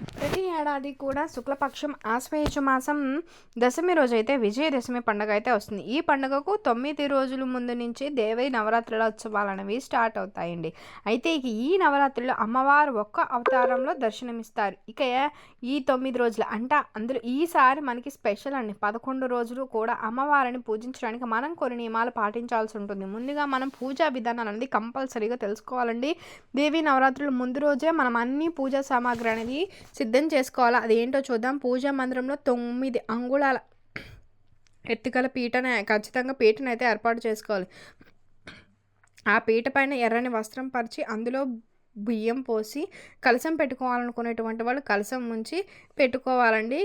Hey. ప్రతి ఏడాది కూడా శుక్లపక్షం ఆశ్వయుజ మాసం దశమి రోజు అయితే విజయదశమి పండుగ అయితే వస్తుంది. ఈ పండుగకు తొమ్మిది రోజుల ముందు నుంచి దేవి నవరాత్రుల ఉత్సవాలు అనేవి స్టార్ట్ అవుతాయండి. అయితే ఇక ఈ నవరాత్రులు అమ్మవారు ఒక్క అవతారంలో దర్శనమిస్తారు. ఇక ఈ తొమ్మిది రోజులు అంటే అందులో ఈసారి మనకి స్పెషల్ అండి. పదకొండు రోజులు కూడా అమ్మవారిని పూజించడానికి మనం కొన్ని నియమాలు పాటించాల్సి ఉంటుంది. ముందుగా మనం పూజా విధానాలు అనేది కంపల్సరీగా తెలుసుకోవాలండి. దేవి నవరాత్రుల ముందు రోజే మనం అన్ని పూజా సామాగ్రి అనేది సిద్ధం చేసుకోవాలి? అదేంటో చూద్దాం. పూజా మందిరంలో తొమ్మిది అంగుళాల ఎత్తుగల పీటను ఖచ్చితంగా పీటను అయితే ఏర్పాటు చేసుకోవాలి. ఆ పీట పైన ఎర్రని వస్త్రం పరిచి అందులో బియ్యం పోసి కలసం పెట్టుకోవాలనుకునేటువంటి వాళ్ళు కలసం ఉంచి పెట్టుకోవాలండి.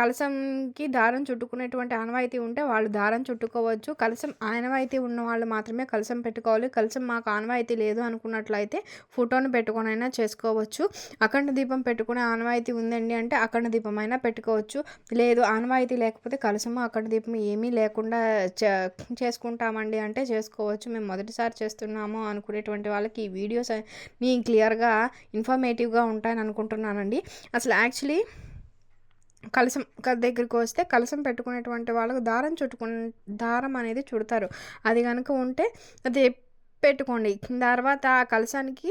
కలశంకి దారం చుట్టుకునేటువంటి ఆనవాయితీ ఉంటే వాళ్ళు దారం చుట్టుకోవచ్చు. కలశం ఆనవాయితీ ఉన్న వాళ్ళు మాత్రమే కలశం పెట్టుకోవాలి. కలశం మాకు ఆనవాయితీ లేదు అనుకున్నట్లయితే ఫోటోను పెట్టుకొనైనా చేసుకోవచ్చు. అఖండ దీపం పెట్టుకునే ఆనవాయితీ ఉందండి అంటే అఖండ దీపం అయినా పెట్టుకోవచ్చు. లేదు ఆనవాయితీ లేకపోతే కలసము అఖండ దీపం ఏమీ లేకుండా చేసుకుంటామండి అంటే చేసుకోవచ్చు. మేము మొదటిసారి చేస్తున్నాము అనుకునేటువంటి వాళ్ళకి ఈ వీడియోస్ మీ క్లియర్గా ఇన్ఫర్మేటివ్గా ఉంటాయని అనుకుంటున్నానండి. అసలు యాక్చువల్లీ కలసం దగ్గరికి వస్తే కలసం పెట్టుకునేటువంటి వాళ్ళకు దారం చుట్టుకు దారం అనేది చుడతారు. అది కనుక ఉంటే అది పెట్టుకోండి తర్వాత ఆ కలశానికి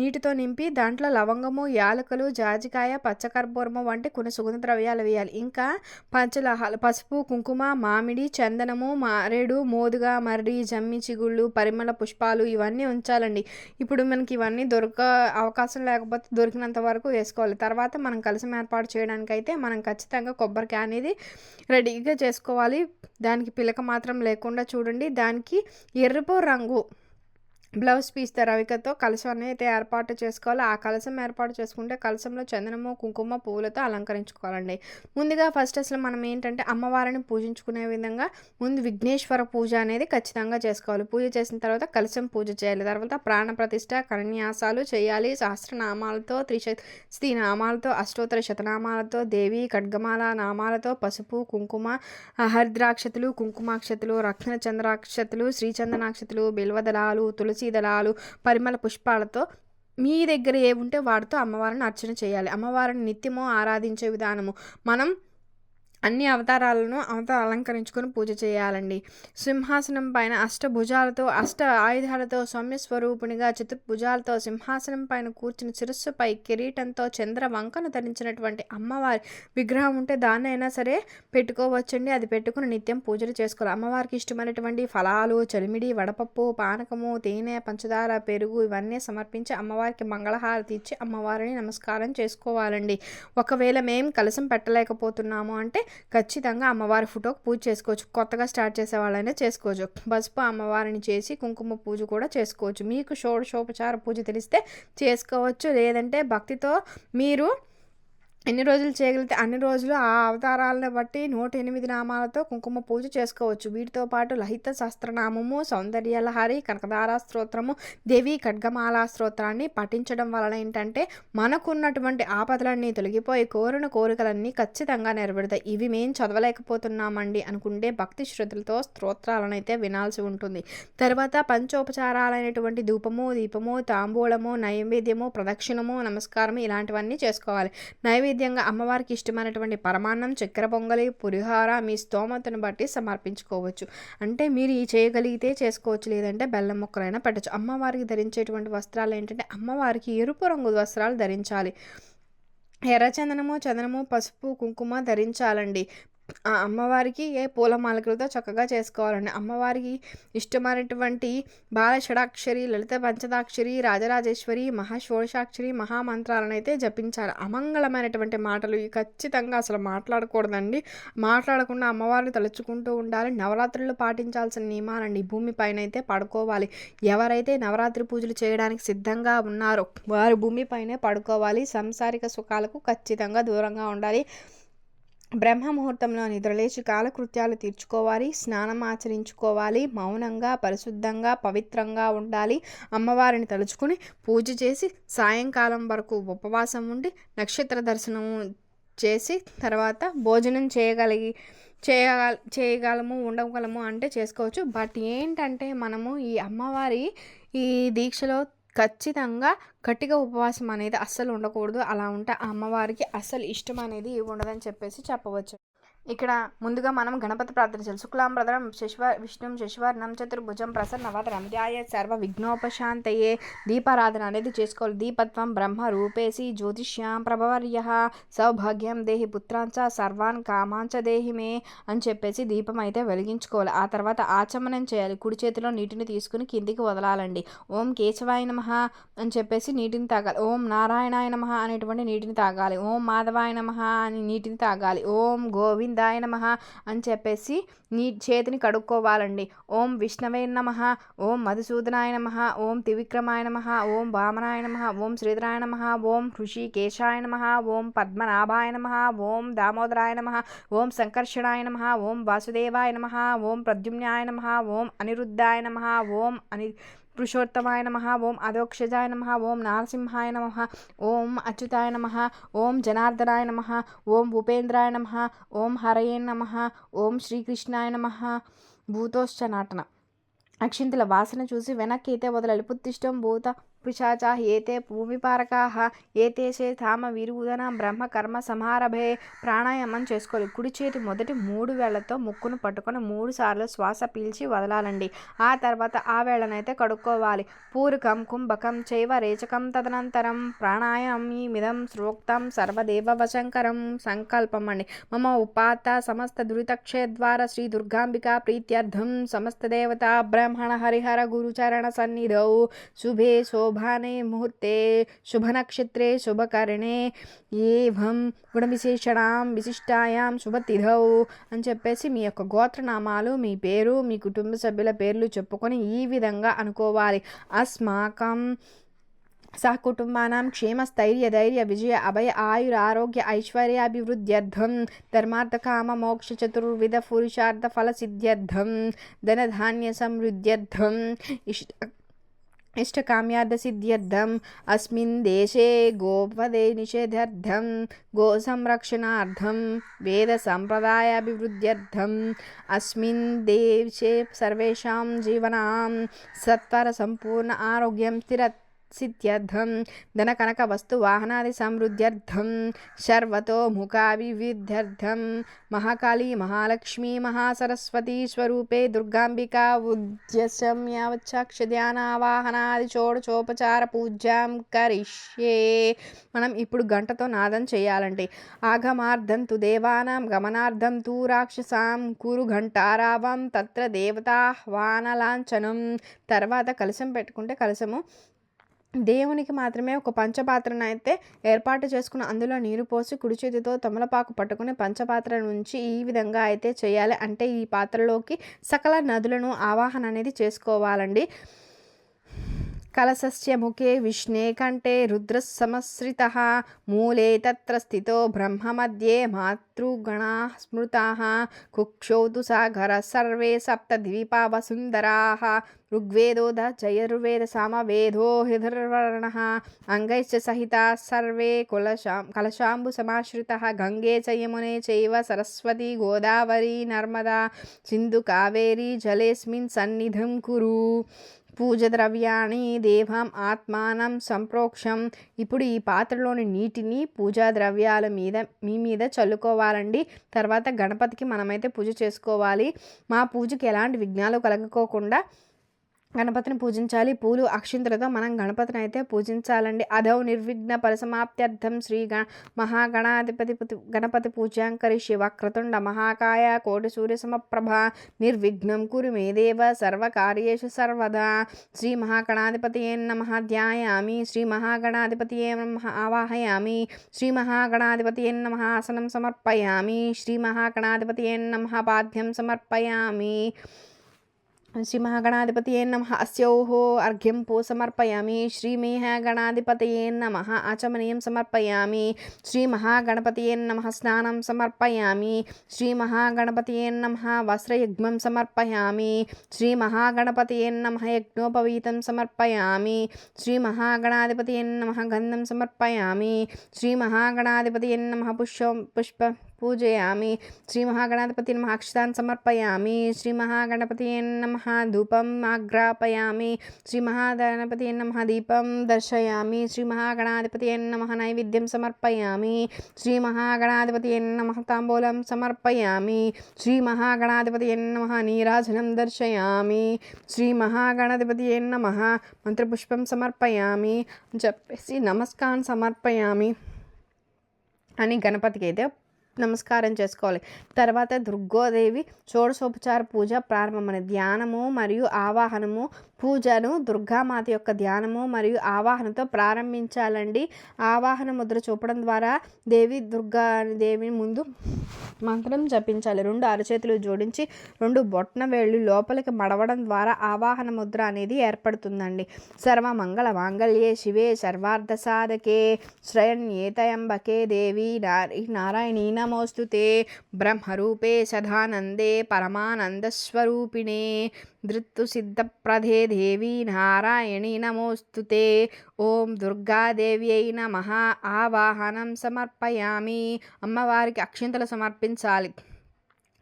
నీటితో నింపి దాంట్లో లవంగము యాలకులు జాజికాయ పచ్చకర్పూరము వంటి కొన్ని సుగంధ ద్రవ్యాలు వేయాలి. ఇంకా పంచలహాలు పసుపు కుంకుమ మామిడి చందనము మారేడు మోదుగా మర్రి జమ్మి చిగుళ్ళు పరిమళ పుష్పాలు ఇవన్నీ ఉంచాలండి. ఇప్పుడు మనకి ఇవన్నీ దొరక అవకాశం లేకపోతే దొరికినంత వరకు వేసుకోవాలి. తర్వాత మనం కలసం ఏర్పాటు చేయడానికి అయితే మనం ఖచ్చితంగా కొబ్బరికాయ అనేది రెడీగా చేసుకోవాలి. దానికి పిలక మాత్రం లేకుండా చూడండి. దానికి ఎరుపు రంగు బ్లౌజ్ పీస్ రవికతో కలశాన్ని అయితే ఏర్పాటు చేసుకోవాలి. ఆ కలశం ఏర్పాటు చేసుకుంటే కలశంలో చందనము కుంకుమ పువ్వులతో అలంకరించుకోవాలండి. ముందుగా ఫస్ట్ అసలు మనం ఏంటంటే అమ్మవారిని పూజించుకునే విధంగా ముందు విఘ్నేశ్వర పూజ అనేది ఖచ్చితంగా చేసుకోవాలి. పూజ చేసిన తర్వాత కలశం పూజ చేయాలి. తర్వాత ప్రాణ ప్రతిష్ట కన్యాసాలు చేయాలి. సహస్రనామాలతో త్రిశక్తి నామాలతో అష్టోత్తర శతనామాలతో దేవి ఖడ్గమాల నామాలతో పసుపు కుంకుమ హరిద్రాక్షతులు కుంకుమాక్షతులు రక్షణ చంద్రాక్షతులు శ్రీచందనాక్షతులు బిల్వదళాలు తులసి తులసీదళాలు పరిమళ పుష్పాలతో మీ దగ్గర ఏముంటే వాటితో అమ్మవారిని అర్చన చేయాలి. అమ్మవారిని నిత్యము ఆరాధించే విధానము. మనం అన్ని అవతారాలను అవత అలంకరించుకొని పూజ చేయాలండి. సింహాసనం పైన అష్టభుజాలతో అష్ట ఆయుధాలతో సౌమ్య స్వరూపునిగా చతుర్భుజాలతో సింహాసనం పైన కూర్చుని శిరస్సుపై కిరీటంతో చంద్ర వంకను ధరించినటువంటి అమ్మవారి విగ్రహం ఉంటే దాన్నైనా సరే పెట్టుకోవచ్చండి. అది పెట్టుకుని నిత్యం పూజలు చేసుకోవాలి. అమ్మవారికి ఇష్టమైనటువంటి ఫలాలు చలిమిడి వడపప్పు పానకము తేనె పంచదార పెరుగు ఇవన్నీ సమర్పించి అమ్మవారికి మంగళహారతి ఇచ్చి అమ్మవారిని నమస్కారం చేసుకోవాలండి. ఒకవేళ మేము కలసం పెట్టలేకపోతున్నాము అంటే ఖచ్చితంగా అమ్మవారి ఫోటోకి పూజ చేసుకోవచ్చు. కొత్తగా స్టార్ట్ చేసే వాళ్ళైనా చేసుకోవచ్చు. పసుపు అమ్మవారిని చేసి కుంకుమ పూజ కూడా చేసుకోవచ్చు. మీకు షోడశోపచార పూజ తెలిస్తే చేసుకోవచ్చు. లేదంటే భక్తితో మీరు ఎన్ని రోజులు చేయగలిగితే అన్ని రోజులు ఆ అవతారాలను బట్టి నూట ఎనిమిది నామాలతో కుంకుమ పూజ చేసుకోవచ్చు. వీటితో పాటు లహిత సహస్రనామము సౌందర్యలహరి కనకదార స్తోత్రము దేవి ఖడ్గమాల స్తోత్రాన్ని పఠించడం వలన ఏంటంటే మనకున్నటువంటి ఆపదలన్నీ తొలగిపోయి కోరిన కోరికలన్నీ ఖచ్చితంగా నెరవేరుతాయి. ఇవి మేము చదవలేకపోతున్నామండి అనుకుంటే భక్తి శ్రద్ధలతో స్తోత్రాలను అయితే వినాల్సి ఉంటుంది. తర్వాత పంచోపచారాలైనటువంటి ధూపము దీపము తాంబూలము నైవేద్యము ప్రదక్షిణము నమస్కారము ఇలాంటివన్నీ చేసుకోవాలి. నైవేద్యం నైవేద్యంగా అమ్మవారికి ఇష్టమైనటువంటి పరమాన్నం చక్కెర పొంగలి పులిహార మీ స్తోమతను బట్టి సమర్పించుకోవచ్చు. అంటే మీరు ఈ చేయగలిగితే చేసుకోవచ్చు లేదంటే బెల్లం ముక్కలైనా పెట్టచ్చు. అమ్మవారికి ధరించేటువంటి వస్త్రాలు ఏంటంటే అమ్మవారికి ఎరుపు రంగు వస్త్రాలు ధరించాలి. ఎర్రచందనము చందనము పసుపు కుంకుమ ధరించాలండి. ఆ అమ్మవారికి ఏ పూల మాలికలతో చక్కగా చేసుకోవాలండి. అమ్మవారికి ఇష్టమైనటువంటి బాలషడాక్షరి లలిత పంచదాక్షరి రాజరాజేశ్వరి మహాషోడశాక్షరి మహామంత్రాలను అయితే జపించాలి. అమంగళమైనటువంటి మాటలు ఖచ్చితంగా అసలు మాట్లాడకూడదండి. మాట్లాడకుండా అమ్మవారిని తలుచుకుంటూ ఉండాలి. నవరాత్రులు పాటించాల్సిన నియమాలండి. భూమిపైన అయితే పడుకోవాలి. ఎవరైతే నవరాత్రి పూజలు చేయడానికి సిద్ధంగా ఉన్నారో వారు భూమిపైనే పడుకోవాలి. సంసారిక సుఖాలకు ఖచ్చితంగా దూరంగా ఉండాలి. బ్రహ్మ ముహూర్తంలో నిద్రలేచి కాలకృత్యాలు తీర్చుకోవాలి స్నానం ఆచరించుకోవాలి మౌనంగా పరిశుద్ధంగా పవిత్రంగా ఉండాలి. అమ్మవారిని తలుచుకుని పూజ చేసి సాయంకాలం వరకు ఉపవాసం ఉండి నక్షత్ర దర్శనం చేసి తర్వాత భోజనం చేయగలిగి చేయగల చేయగలము ఉండగలము అంటే చేసుకోవచ్చు. బట్ ఏంటంటే మనము ఈ అమ్మవారి ఈ దీక్షలో ఖచ్చితంగా గట్టిగా ఉపవాసం అనేది అస్సలు ఉండకూడదు. అలా ఉంటే ఆ అమ్మవారికి అస్సలు ఇష్టం అనేది ఉండదని చెప్పేసి చెప్పవచ్చు. ఇక్కడ ముందుగా మనం గణపతి ప్రార్థన చేయాలి. శుక్లాంబరధరం శశివ విష్ణుం శశివర్ణం చతుర్భుజం ప్రసన్నవదరం ధ్యాయ సర్వ విఘ్నోపశాంతయే. దీపారాధన అనేది చేసుకోవాలి. దీపత్వం బ్రహ్మ రూపేసి జ్యోతిష్యాం ప్రభవర్య. సౌభాగ్యం దేహి పుత్రాంచ సర్వాన్ కామాంచ దేహి మే అని చెప్పేసి దీపం అయితే వెలిగించుకోవాలి. ఆ తర్వాత ఆచమనం చేయాలి. కుడి చేతిలో నీటిని తీసుకుని కిందికి వదలాలండి. ఓం కేశవాయ నమ అని చెప్పేసి నీటిని తాగాలి. ఓం నారాయణాయ నమ అనేటువంటి నీటిని తాగాలి. ఓం మాధవాయ నమ అని నీటిని తాగాలి. ఓం గోవింద గోవిందాయ నమ అని చెప్పేసి నీ చేతిని కడుక్కోవాలండి ఓం విష్ణవే నమ ఓం మధుసూదనాయ నమ ఓం త్రివిక్రమాయ నమ ఓం వామనాయ నమ ఓం శ్రీధరాయ నమ ఓం హృషికేశాయ నమ ఓం పద్మనాభాయ నమ ఓం దామోదరాయ నమ ఓం సంకర్షణాయ నమ ఓం వాసుదేవాయ నమ ఓం ప్రద్యుమ్నాయ నమ ఓం అనిరుద్ధాయ నమ ఓం అని పురుషోత్తమాయ నమ ఓం అధోక్షజాయ నమ ఓం నారసింహాయ నమ ఓం అచ్యుతాయ నమ ఓం జనార్దనాయ నమ ఓం ఉపేంద్రాయ నమ ఓం హరయే నమ ఓం శ్రీకృష్ణాయ నమ. భూతోశ్చ నాటన. అక్షింతల వాసన చూసి వెనక్కి అయితే వదలాలి. పుత్తిష్టం భూత పిశాచా ఏతే భూమిపారకాహ ఏతేసే తామ విరుదన బ్రహ్మ కర్మ సమారభే ప్రాణాయామం చేసుకోవాలి కుడి చేతి మొదటి మూడు వేళ్ళతో ముక్కును పట్టుకొని మూడు సార్లు శ్వాస పీల్చి వదలాలండి. ఆ తర్వాత ఆ వేళనైతే కడుక్కోవాలి. పూరకం కుంభకం చైవ రేచకం తదనంతరం ప్రాణాయామి మిదం శ్రోక్తం సర్వదేవవశంకరం సంకల్పం అండి. మమ ఉపాత సమస్త దురితక్షేద్వార శ్రీ దుర్గాంబికా ప్రీత్యర్థం సమస్త దేవత బ్రహ్మణ హరిహర గురుచరణ సన్నిధౌ. శుభే సో శోభానే ముహూర్తే శుభనక్షత్రే శుభకరణే ఏవం గుణవిశేషణాం విశిష్టాయాం శుభతిథౌ అని చెప్పేసి మీ యొక్క గోత్రనామాలు మీ పేరు మీ కుటుంబ సభ్యుల పేర్లు చెప్పుకొని ఈ విధంగా అనుకోవాలి. అస్మాకం సహకుటుంబానాం క్షేమస్థైర్య ధైర్య విజయ అభయ ఆయుర ఆరోగ్య ఐశ్వర్యాభివృద్ధ్యర్థం ధర్మార్థకామ మోక్ష చతుర్విధ పురుషార్థ ఫల సిద్ధ్యర్థం ధనధాన్య సమృద్ధ్యర్థం ఇష్ట इष्टकाम्यार्थसिद्ध्यर्थम् अस्मिन् देशे गोपदे निषेधार्थं गोसंरक्षणार्थं वेदसम्प्रदायाभिवृद्ध्यर्थम्। अस्मिन् देशे सर्वेषां जीवनां सत्वरसम्पूर्ण आरोग्यं సిద్ధ్యర్థం ధనకనక వస్తు వాహనాది సమృద్ధ్యర్థం శర్వతో ముఖాభివిద్ధ్యర్థం మహాకాళీ మహాలక్ష్మీ మహాసరస్వతీ స్వరూపే దుర్గాంబికా ఉద్యశం యావచ్చాక్షధ్యానావాహనాది చోడచోపచార పూజాం కరిష్యే మనం ఇప్పుడు గంటతో నాదం చేయాలంటే ఆగమార్థం తు దేవానాం గమనార్థం తు రాక్షసాం కురు ఘంటారావం తత్ర దేవతాహ్వానలాంఛనం. తర్వాత కలశం పెట్టుకుంటే కలశము దేవునికి మాత్రమే ఒక పంచపాత్రను అయితే ఏర్పాటు చేసుకుని అందులో నీరు పోసి కుడి చేతితో తమలపాకు పట్టుకుని పంచపాత్ర నుంచి ఈ విధంగా అయితే చేయాలి. అంటే ఈ పాత్రలోకి సకల నదులను ఆవాహన అనేది చేసుకోవాలండి. కలసస్య ముఖే విష్ణే కంఠే రుద్రసమశ్రిత మూలే తత్ర స్థితో బ్రహ్మ మధ్యే మాతృగణా స్మృతా కుక్షోతు సాగర సర్వే సప్త ద్వీపావసుందరా ఋగ్వేదోద జయర్వేద సామవేదో హృదర్వర్ణ అంగైశ్చ సహిత సర్వే కులశా కలశాంబు సమాశ్రిత గంగే చయమునే చైవ సరస్వతి గోదావరి నర్మదా సింధు కావేరీ జలేస్మిన్ సన్నిధం కురు. పూజ ద్రవ్యాన్ని దేవం ఆత్మానం సంప్రోక్షం. ఇప్పుడు ఈ పాత్రలోని నీటిని పూజా ద్రవ్యాల మీద మీ మీద చల్లుకోవాలండి. తర్వాత గణపతికి మనమైతే పూజ చేసుకోవాలి. మా పూజకి ఎలాంటి విఘ్నాలు కలగకోకుండా గణపతిని పూజించాలి. పూలు అక్షింతలతో మనం గణపతిని అయితే పూజించాలండి. అధౌ నిర్విఘ్న పరిసమాప్త్యర్థం శ్రీ గణ మహాగణాధిపతి గణపతి పూజాంకరి శివక్రతుండ మహాకాయ కోటి సూర్య సమప్రభ నిర్విఘ్నం కురు మేదేవ సర్వకార్యేషు సర్వదా. శ్రీ మహాగణాధిపతి నమ ధ్యాయామి. శ్రీ మహాగణాధిపతి నమ ఆవాహయామి. శ్రీ మహాగణాధిపతి నమ ఆసనం సమర్పయామి. శ్రీ మహాగణాధిపతి నమ పాద్యం సమర్పయామి. శ్రీమహాగణాధిపతయే నమ అస్యౌహో అర్ఘ్యం పూ సమర్పయామి శ్రీమేహగణాధిపతయే నమ ఆచమనీయం సమర్పయామి శ్రీమహాగణపతయే నమ స్నానం సమర్పయామి శ్రీమహాగణపతయే నమ వస్త్రయజ్ఞం సమర్పయామి శ్రీమహాగణపతయే నమ యజ్ఞోపవీతం సమర్పయామి శ్రీమహాగణాధిపతయే నమ గంధం సమర్పయామి శ్రీమహాగణాధిపతయే నమ పుష్పం పుష్ప పూజయామి శ్రీ మహాగణాధిపతి నమ అక్షతాన్ని సమర్పయామి శ్రీ మహాగణపతి నమ ధూపం ఆగ్రాపయామి శ్రీ మహాగణపతి నమ దీపం దర్శయామి శ్రీ మహాగణాధిపతి నమ నైవేద్యం సమర్పయామి శ్రీ మహాగణాధిపతి నమ తాంబూలం సమర్పయామి శ్రీ మహాగణాధిపతి నమ నీరాజనం దర్శయామి శ్రీ మహాగణాధిపతి నమ మంత్రపుష్పం సమర్పయామి అని చెప్పేసి నమస్కారం సమర్పయామి అని గణపతికి అయితే నమస్కారం చేసుకోవాలి. తర్వాత దుర్గోదేవి షోడశోపచార పూజ ప్రారంభమైన ధ్యానము మరియు ఆవాహనము పూజను దుర్గామాత యొక్క ధ్యానము మరియు ఆవాహనతో ప్రారంభించాలండి. ఆవాహన ముద్ర చూపడం ద్వారా దేవి దుర్గా దేవి ముందు మంత్రం జపించాలి. రెండు అరచేతులు జోడించి రెండు బొట్న వేళ్ళు లోపలికి మడవడం ద్వారా ఆవాహన ముద్ర అనేది ఏర్పడుతుందండి. సర్వమంగళ మాంగళ్యే శివే సర్వార్థ సాధకే. శ్రయణ్యేతయంబకే దేవి నారి నమోస్తు నమోస్తుతే బ్రహ్మరూపే సదానందే పరమానందస్వరూపిణే ధృత్తుసిద్ధప్రదే దేవి నారాయణి నమోస్తుతే ఓం దుర్గాదేవ్యై నమ ఆవాహనం సమర్పయామి అమ్మవారికి అక్షింతలు సమర్పించాలి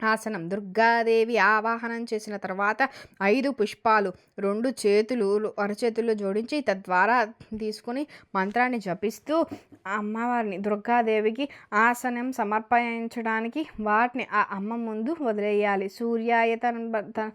ఆసనం. దుర్గాదేవి ఆవాహనం చేసిన తర్వాత ఐదు పుష్పాలు రెండు చేతులు అరచేతులు జోడించి తద్వారా తీసుకుని మంత్రాన్ని జపిస్తూ అమ్మవారిని దుర్గాదేవికి ఆసనం సమర్పించడానికి వాటిని ఆ అమ్మ ముందు వదిలేయాలి. సూర్యాయ తన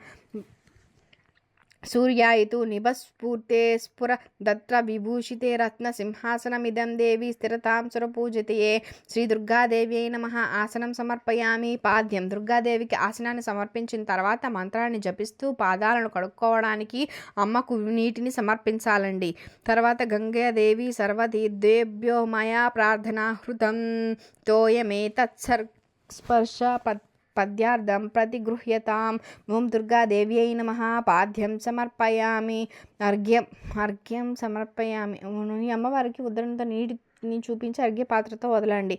సూర్యాయితు నిభస్ఫూర్తే స్ఫుర దత్ర విభూషితే రత్న సింహాసనమిదం దేవి స్థిరతాం సురపూజితయే శ్రీ దుర్గాదేవి నమ. ఆసనం సమర్పయామి. పాద్యం. దుర్గాదేవికి ఆసనాన్ని సమర్పించిన తర్వాత మంత్రాన్ని జపిస్తూ పాదాలను కడుక్కోవడానికి అమ్మకు నీటిని సమర్పించాలండి. తర్వాత గంగాదేవి సర్వతీర్థేభ్యో మయా ప్రార్థనాహృతం తోయమే తత్సర్ స్పర్శ పత్ పద్యార్థం ప్రతిగృహ్యతాం. ఓం దుర్గాదేవ్యై నమ. పాద్యం సమర్పయామి. అర్ఘ్యం అర్ఘ్యం సమర్పయామి. అమ్మవారికి ఉదరంతో నీటిని చూపించి అర్ఘ్య పాత్రతో వదలండి.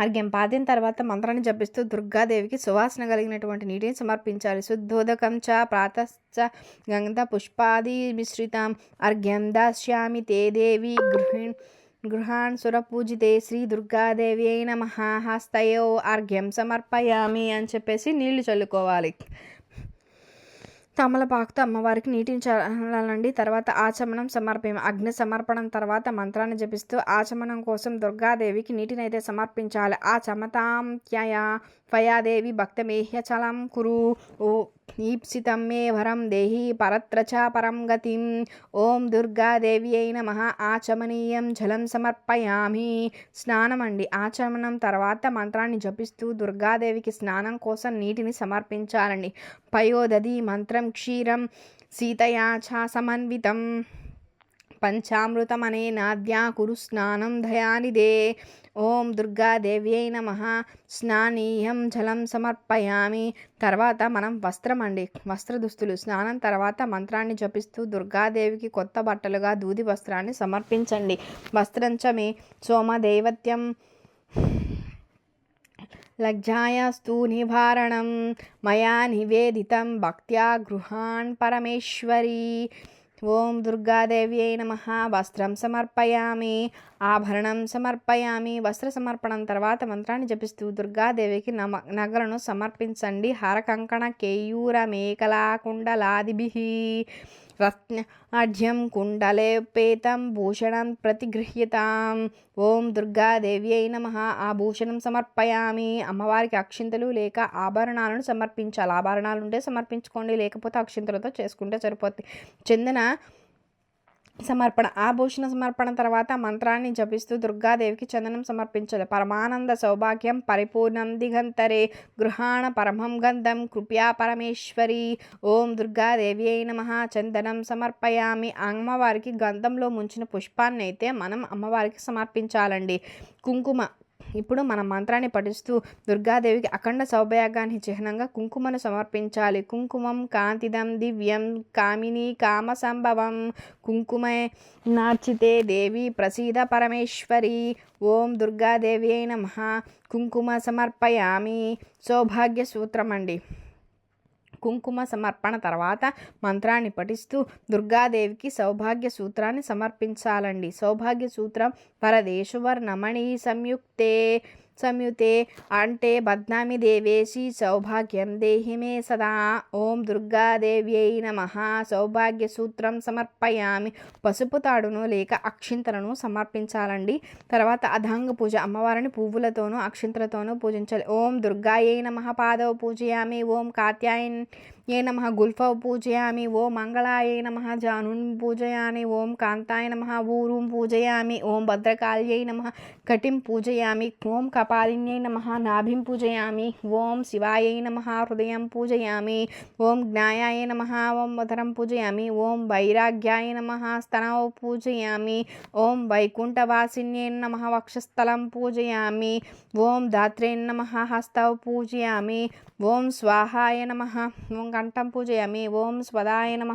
అర్ఘ్యం పాదిన తర్వాత మంత్రాన్ని జపిస్తూ దుర్గాదేవికి సువాసన కలిగినటువంటి నీటిని సమర్పించాలి. శుద్ధోదకం చ ప్రాతశ్చ గంధ పుష్పాది మిశ్రితం. అర్ఘ్యం దాస్యామి తే దేవి గృహిణి గృహాన్ సురపూజితే శ్రీ దుర్గాదేవి అయిన మహాహస్తయో అర్ఘ్యం సమర్పయామి అని చెప్పేసి నీళ్ళు చల్లుకోవాలి. తమలపాకుతో అమ్మవారికి నీటిని చల్లాలండి. తర్వాత ఆచమనం సమర్పయం. అగ్ని సమర్పణం తర్వాత మంత్రాన్ని జపిస్తూ ఆచమనం కోసం దుర్గాదేవికి నీటినైతే సమర్పించాలి. ఆ చమతాంత్యయ పయాదేవి భక్తమేహ్యచలం కురు. ఓ ఈప్సితం మే వరం దేహి పరత్ర చ పరం గతిం. ఓం దుర్గాదేవి అయిన మహా ఆచమనీయం జలం సమర్పయామి. స్నానం అండి ఆచమనం తర్వాత మంత్రాన్ని జపిస్తూ దుర్గాదేవికి స్నానం కోసం నీటిని సమర్పించాలండి. పయోదది మంత్రం క్షీరం సీతయా చ సమన్వితం. పంచామృతమనే నాద్యా కురు స్నానం దయానిదే ఓం దుర్గాదేవ్యై నమ. స్నానీయం జలం సమర్పయామి. తర్వాత మనం వస్త్రం అండి. వస్త్ర దుస్తులు స్నానం తర్వాత మంత్రాన్ని జపిస్తూ దుర్గాదేవికి కొత్త బట్టలుగా దూది వస్త్రాన్ని సమర్పించండి. వస్త్రంచమే సోమదేవత్యం లజ్జాయస్తు నివారణం. మయా నివేదితం భక్త్యా గృహాన్ పరమేశ్వరీ. ఓం దుర్గాదేవ్యై నమ. వస్త్రం సమర్పయామి. ఆభరణం సమర్పయామి. వస్త్ర సమర్పణం తర్వాత మంత్రాన్ని జపిస్తూ దుర్గాదేవికి నమ నగలను సమర్పించండి. హరకంకణ కేయూర మేకలా కుండలాదిభి రత్న అఢ్యం కుండలేపేతం భూషణం ప్రతిగృహ్యతాం. ఓం దుర్గాదేవి అయి నమ. ఆ భూషణం సమర్పయామి. అమ్మవారికి అక్షింతలు లేక ఆభరణాలను సమర్పించాలి. ఆభరణాలు ఉంటే సమర్పించుకోండి లేకపోతే అక్షింతలతో చేసుకుంటే సరిపోతుంది చెందిన సమర్పణ ఆభూషణ సమర్పణ తర్వాత మంత్రాన్ని జపిస్తూ దుర్గాదేవికి చందనం సమర్పించాలి పరమానంద సౌభాగ్యం పరిపూర్ణం దిగంతరే. గృహాణ పరమం గంధం కృపయా పరమేశ్వరి. ఓం దుర్గాదేవి అయిన మహా చందనం సమర్పయామి. అమ్మవారికి గంధంలో ముంచిన పుష్పాన్ని అయితే మనం అమ్మవారికి సమర్పించాలండి. కుంకుమ ఇప్పుడు మనం మంత్రాన్ని పఠిస్తూ దుర్గాదేవికి అఖండ సౌభాగ్యాన్ని చిహ్నంగా కుంకుమను సమర్పించాలి. కుంకుమం కాంతిదం దివ్యం కామిని కామ సంభవం కుంకుమే నార్చితే దేవి ప్రసీద పరమేశ్వరి. ఓం దుర్గాదేవి అయిన మహా కుంకుమ సమర్పయామి. సౌభాగ్య సూత్రం అండి కుంకుమ సమర్పణ తర్వాత మంత్రాన్ని పఠిస్తూ దుర్గాదేవికి సౌభాగ్య సూత్రాన్ని సమర్పించాలండి. సౌభాగ్య సూత్రం పరదేశువర్ నమణి సంయుక్తే సంయుతే అంటే బద్నామి దేవేశి సౌభాగ్యం దేహి మే సదా ఓం దుర్గాదేవ్యై నమ సౌభాగ్య సూత్రం సమర్పయామి పసుపు తాడును లేక అక్షింతలను సమర్పించాలండి. తర్వాత అధాంగ పూజ. అమ్మవారిని పువ్వులతోనూ అక్షింతలతోనూ పూజించాలి. ఓం దుర్గాయై నమ. పాదవ పూజయామి. ఓం కాత్యాయన్ ఏ నమ గుల్ఫౌ పూజయామి ఓం మంగళాయ నమ జానున్ పూజయామి ఓం కాంతాయ నమ ఊరుం పూజయామి ఓం భద్రకాళ్యై నమ కటిం పూజయామి ఓం కపాలిన్యై నమ నాభిం పూజయామి ఓం శివాయై నమ హృదయం పూజయామి ఓం జ్ఞాయాయ నమ ఓం మధురం పూజయామి ఓం వైరాగ్యాయ నమ స్తనౌ పూజయామి ఓం వైకుంఠవాసిన్యై నమ వక్షస్థలం పూజయామి ఓం దాత్రే నమ హస్తౌ పూజయామి ఓం స్వాహాయ నమ ఓం కంఠం పూజయామి ఓం స్వదాయ నమ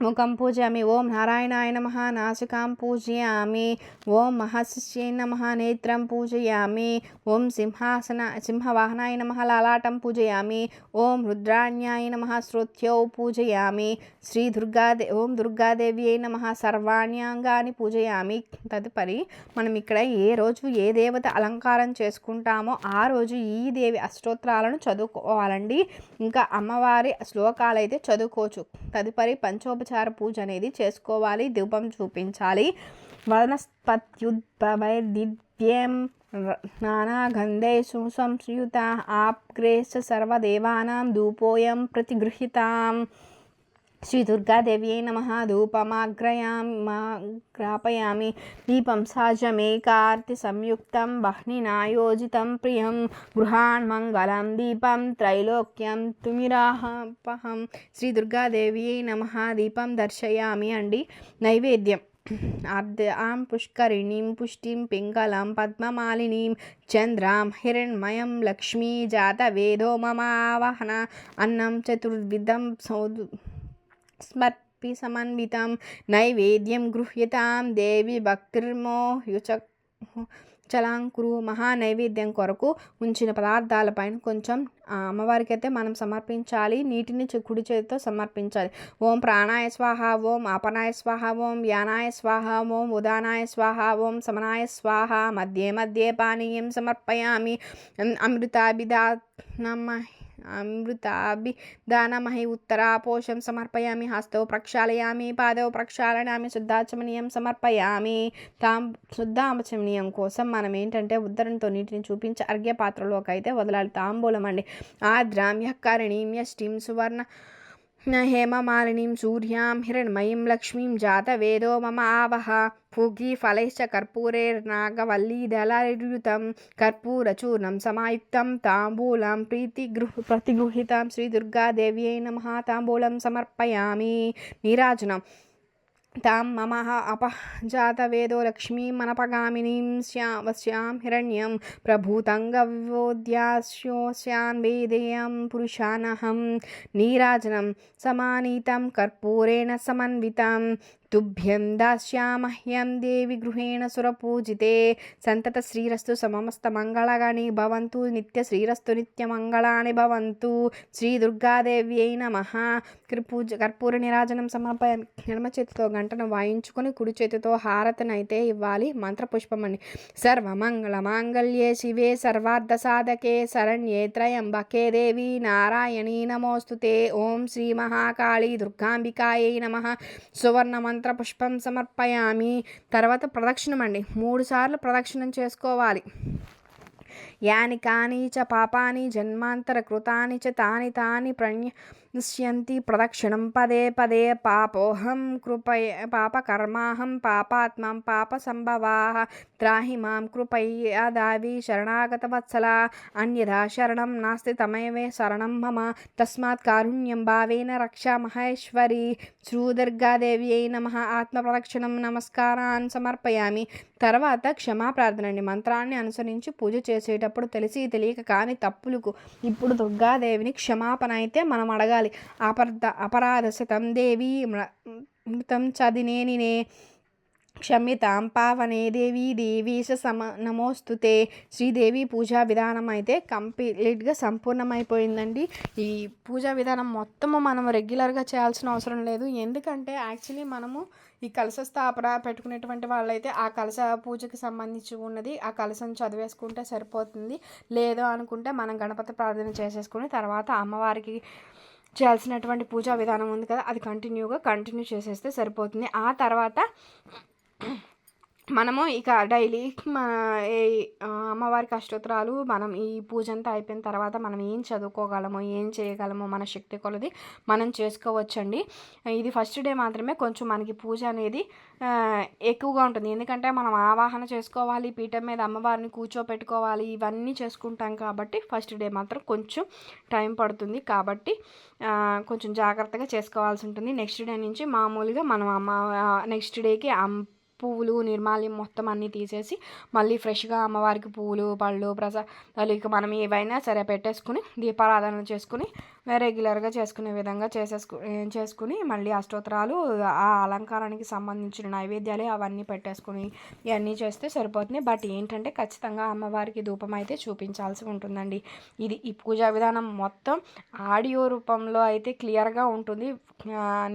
ముఖం పూజయామి ఓం నారాయణాయ నమ నాసికాం పూజయామి ఓం మహస్యై నమ నేత్రం పూజయామి ఓం సింహాసన సింహవాహనాయ నమ లలాటం పూజయామి ఓం రుద్రాణ్యాయ నమ శ్రోత్యౌ పూజయామి శ్రీ దుర్గాదే ఓం దుర్గాదేవి నమ సర్వాణ్యాంగాన్ని పూజయామి తదుపరి మనం ఇక్కడ ఏ రోజు ఏ దేవత అలంకారం చేసుకుంటామో ఆ రోజు ఈ దేవి అష్టోత్తరాలను చదువుకోవాలండి. ఇంకా అమ్మవారి శ్లోకాలు అయితే చదువుకోవచ్చు. తదుపరి పంచోప ఉపచార పూజ అనేది చేసుకోవాలి దీపం చూపించాలి. వనస్పత్యుద్భవైర్దివ్యం నానాగంధై సుసంయుత ఆప్గ్రేస్ సర్వదేవానాం ధూపోయం ప్రతిగృహితాం. శ్రీ దుర్గాదేవ్యై నమ ధూపమాగ్రయామి దీపం సహజమేకార్తి సంయుక్తం బహ్నినాయోజితం ప్రియం గృహాన్ మంగళం దీపం త్రైలోక్యం తుమిరాహపహం శ్రీ దుర్గాదేవ్యై నమ దీపం దర్శయామి అండి నైవేద్యం ఆం పుష్కరిణీం పుష్టిం పింగళం పద్మమాలినీం చంద్రాం హిరణ్మయం లక్ష్మీ జాత వేదో మమావహన అన్నం చతుర్విధం సౌదు స్మర్పి సమన్వితం నైవేద్యం గృహ్యతాం దేవి భక్తిర్మోహ్యుచ చలాంకురు మహా నైవేద్యం కొరకు ఉంచిన పదార్థాలపైన కొంచెం అమ్మవారికి అయితే మనం సమర్పించాలి. నీటిని కుడి చేతితో సమర్పించాలి. ఓం ప్రాణాయ స్వాహ ఓం ఆపనాయ స్వాహ ఓం యానాయ స్వాహ ఓం ఉదానాయ స్వాహ ఓం సమనాయ స్వాహ మధ్య మధ్య పానీయం సమర్పయామి. అమృతాభిదా నమ అమృతాభిదానమహి ఉత్తరాపోషం సమర్పయామి హస్తౌ ప్రక్షాళయామి పాదౌ ప్రక్షాళనామి శుద్ధాచమనీయం సమర్పయామి తాం శుద్ధాచమనీయం కోసం మనం ఏంటంటే ఉద్దరణతో నీటిని చూపించి అర్ఘ్య పాత్రలోకి అయితే వదలాలి తాంబూలం అండి ఆద్రామ్య కరణీం యష్టిం సువర్ణ हेममालिनीं सूर्यां हिरण्मयीं लक्ष्मीं जातवेदो मम आवह फूगीफलैश्च कर्पूरेर्नागवल्लीदलयुतं कर्पूरचूर्णं समायुक्तं ताम्बूलं प्रीतिगृह प्रतिगृहीतं श्रीदुर्गादेव्यै नमः ताम्बूलं समर्पयामि नीराजनम् तां मम अपजातवेदो लक्ष्मीमनपगामिनीं स्या वस्यां हिरण्यं प्रभूतङ्गवोद्यास्योस्यान् वेदेयं पुरुषानहं नीराजनं समानीतं कर्पूरेण समन्वितं తుభ్యం దాస్యామహ్యం దేవి గృహేణ సురపూజితే సంతత శ్రీరస్తు సమమస్త మంగళగాని భవంతు నిత్య శ్రీరస్తు నిత్య మంగళాని భవంతు శ్రీ దుర్గాదేవి నమ పూజ కర్పూర నిరాజనం సమర్పయ ఎడమ చేతితో గంటను వాయించుకొని కుడి చేతితో హారతనైతే ఇవ్వాలి మంత్రపుష్పం అని సర్వమంగళ మాంగళ్యే శివే సర్వార్థ సాధకే శరణ్యే త్రయంబకే దేవి నారాయణీ నమోస్తుతే। ఓం శ్రీ మహాకాళీ దుర్గాంబికాయై నమ। సువర్ణమంత్ర మంత్రపుష్పం సమర్పయామి. తర్వాత ప్రదక్షిణం అండి మూడు సార్లు ప్రదక్షిణం చేసుకోవాలి. యాని కాని చ పాపాని జన్మాంతర కృతాని చ తాని తాని ప్రణ్య నశ్యంతి ప్రదక్షిణం పదే పదే పాపోహం కృపయ పాపకర్మాహం పాపాత్మం పాప సంభవా త్రాహి మాం కృపయ్య దావి శరణాగతవత్సల అన్యథా శరణం నాస్తి తమయవే శరణం మమ తస్మాత్ కారుణ్యం భావేన రక్ష మహేశ్వరి శ్రీదుర్గాదేవి అయి నమ ఆత్మ ప్రదక్షిణం సమర్పయామి. తర్వాత క్షమాప్రార్థన మంత్రాన్ని అనుసరించి పూజ చేసేటప్పుడు తెలిసి తెలియక కాని తప్పులకు ఇప్పుడు దుర్గాదేవిని క్షమాపణ అయితే మనం అడగాలి. అపర్ధ అపరాధశతం దేవి మృతం చదినేనినే క్షమ్యతాం పావనే దేవి దేవీశ సమ నమోస్తుతే శ్రీదేవి పూజా విధానం అయితే కంప్లీట్గా సంపూర్ణమైపోయిందండి. ఈ పూజా విధానం మొత్తము మనం రెగ్యులర్గా చేయాల్సిన అవసరం లేదు. ఎందుకంటే యాక్చువల్లీ మనము ఈ కలశ స్థాపన పెట్టుకునేటువంటి వాళ్ళైతే ఆ కలశ పూజకి సంబంధించి ఉన్నది. ఆ కలశం చదివేసుకుంటే సరిపోతుంది. లేదు అనుకుంటే మనం గణపతి ప్రార్థన చేసేసుకుని తర్వాత అమ్మవారికి చేయాల్సినటువంటి పూజా విధానం ఉంది కదా అది కంటిన్యూగా కంటిన్యూ చేసేస్తే సరిపోతుంది. ఆ తర్వాత మనము ఇక డైలీ మన అమ్మవారికి అష్టోత్తరాలు మనం ఈ పూజ అంతా అయిపోయిన తర్వాత మనం ఏం చదువుకోగలమో ఏం చేయగలమో మన శక్తి కొలది మనం చేసుకోవచ్చండి. ఇది ఫస్ట్ డే మాత్రమే కొంచెం మనకి పూజ అనేది ఎక్కువగా ఉంటుంది. ఎందుకంటే మనం ఆవాహన చేసుకోవాలి పీఠం మీద అమ్మవారిని కూర్చోపెట్టుకోవాలి ఇవన్నీ చేసుకుంటాం కాబట్టి ఫస్ట్ డే మాత్రం కొంచెం టైం పడుతుంది. కాబట్టి కొంచెం జాగ్రత్తగా చేసుకోవాల్సి ఉంటుంది. నెక్స్ట్ డే నుంచి మామూలుగా మనం అమ్మ నెక్స్ట్ డేకి పువ్వులు నిర్మాల్యం మొత్తం అన్నీ తీసేసి మళ్ళీ ఫ్రెష్గా అమ్మవారికి పువ్వులు పళ్ళు ప్రసాదాలు ఇక మనం ఏవైనా సరే పెట్టేసుకుని దీపారాధన చేసుకుని రెగ్యులర్గా చేసుకునే విధంగా చేసేసుకు చేసుకుని మళ్ళీ అష్టోత్తరాలు ఆ అలంకారానికి సంబంధించిన నైవేద్యాలు అవన్నీ పెట్టేసుకుని ఇవన్నీ చేస్తే సరిపోతుంది. బట్ ఏంటంటే ఖచ్చితంగా అమ్మవారికి ధూపం అయితే చూపించాల్సి ఉంటుందండి. ఇది ఈ పూజా విధానం మొత్తం ఆడియో రూపంలో అయితే క్లియర్గా ఉంటుంది.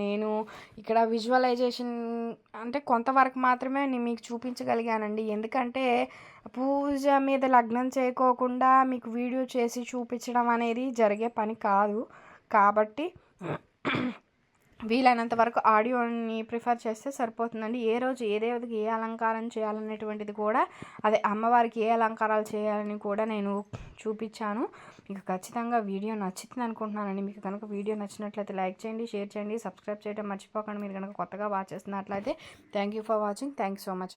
నేను ఇక్కడ విజువలైజేషన్ అంటే కొంతవరకు మాత్రమే నేను మీకు చూపించగలిగానండి. ఎందుకంటే పూజ మీద లగ్నం చేయకోకుండా మీకు వీడియో చేసి చూపించడం అనేది జరిగే పని కాదు. కాబట్టి వీలైనంత వరకు ఆడియోని ప్రిఫర్ చేస్తే సరిపోతుందండి. ఏ రోజు ఏ దేవతకి ఏ అలంకారం చేయాలనేటువంటిది కూడా అదే అమ్మవారికి ఏ అలంకారాలు చేయాలని కూడా నేను చూపించాను. మీకు ఖచ్చితంగా వీడియో నచ్చుతుంది అనుకుంటున్నానండి. మీకు కనుక వీడియో నచ్చినట్లయితే లైక్ చేయండి షేర్ చేయండి సబ్స్క్రైబ్ చేయడం మర్చిపోకండి. మీరు కనుక కొత్తగా వాచ్ చేస్తున్నట్లయితే thank you for watching. Thank so much.